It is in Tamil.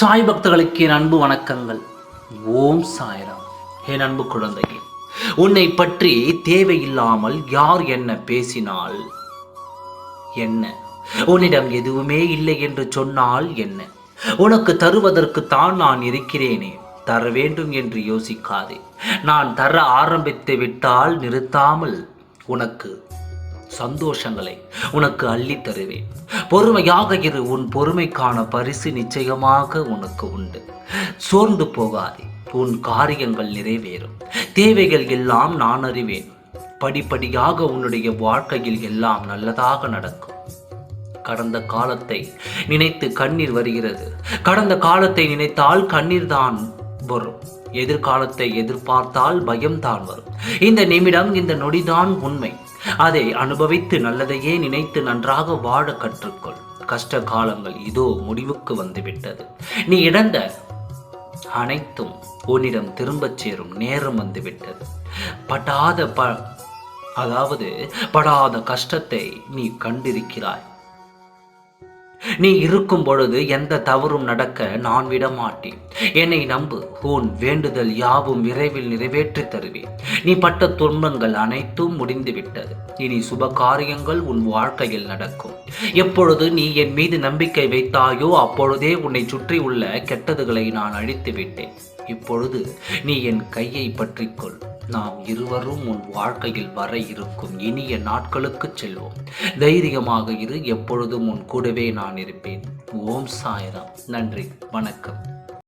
சாய் பக்தர்களுக்கு என் அன்பு வணக்கங்கள். ஓம் சாய்ராம். என் அன்பு குழந்தையே உன்னை பற்றி தேவையில்லாமல் யார் என்ன பேசினால் என்ன? உன்னிடம் எதுவுமே இல்லை என்று சொன்னால் என்ன? உனக்கு தருவதற்கு தான் நான் இருக்கிறேனே தர வேண்டும் என்று யோசிக்காதே. நான் தர ஆரம்பித்து விட்டால் நிறுத்தாமல் உனக்கு சந்தோஷங்களை உனக்கு அள்ளி தருவேன். பொறுமையாக இரு உன் பொறுமைக்கான பரிசு நிச்சயமாக உனக்கு உண்டு. சோர்ந்து போகாதே உன் காரியங்கள் நிறைவேறும். தேவைகள் எல்லாம் நான் அறிவேன். படிப்படியாக உன்னுடைய வாழ்க்கையில் எல்லாம் நல்லதாக நடக்கும். கடந்த காலத்தை நினைத்து கண்ணீர் வருகிறது. கடந்த காலத்தை நினைத்தால் கண்ணீர் தான் வரும். எதிர்காலத்தை எதிர்பார்த்தால் பயம்தான் வரும். இந்த நிமிடம் இந்த நொடிதான் உண்மை. அதை அனுபவித்து நல்லதையே நினைத்து நன்றாக வாழ கற்றுக்கொள். கஷ்ட காலங்கள் இதோ முடிவுக்கு வந்துவிட்டது. நீ இழந்த அனைத்தும் உன்னிடம் திரும்பச் சேரும் நேரம் வந்துவிட்டது. படாத ப அதாவது படாத கஷ்டத்தை நீ கண்டிருக்கிறாய். நீ இருக்கும் பொழுது எந்த தவறும் நடக்க நான் விட மாட்டேன் என்னை நம்பு உன் வேண்டுதல் யாவும் விரைவில் நிறைவேற்றி தருவேன். நீ பட்ட துன்பங்கள் அனைத்தும் முடிந்துவிட்டது. இனி சுப காரியங்கள் உன் வாழ்க்கையில் நடக்கும். எப்பொழுது நீ என் மீது நம்பிக்கை வைத்தாயோ அப்பொழுதே உன்னை சுற்றி உள்ள கெட்டதுகளை நான் அழித்து விட்டேன் இப்பொழுது நீ என் கையை பற்றிக்கொள். நாம் இருவரும் உன் வாழ்க்கையில் வர இருக்கும் இனிய நாட்களுக்கு செல்வோம். தைரியமாக இரு எப்பொழுதும் உன் கூடவே நான் இருப்பேன். ஓம் சாய்ராம். நன்றி. வணக்கம்.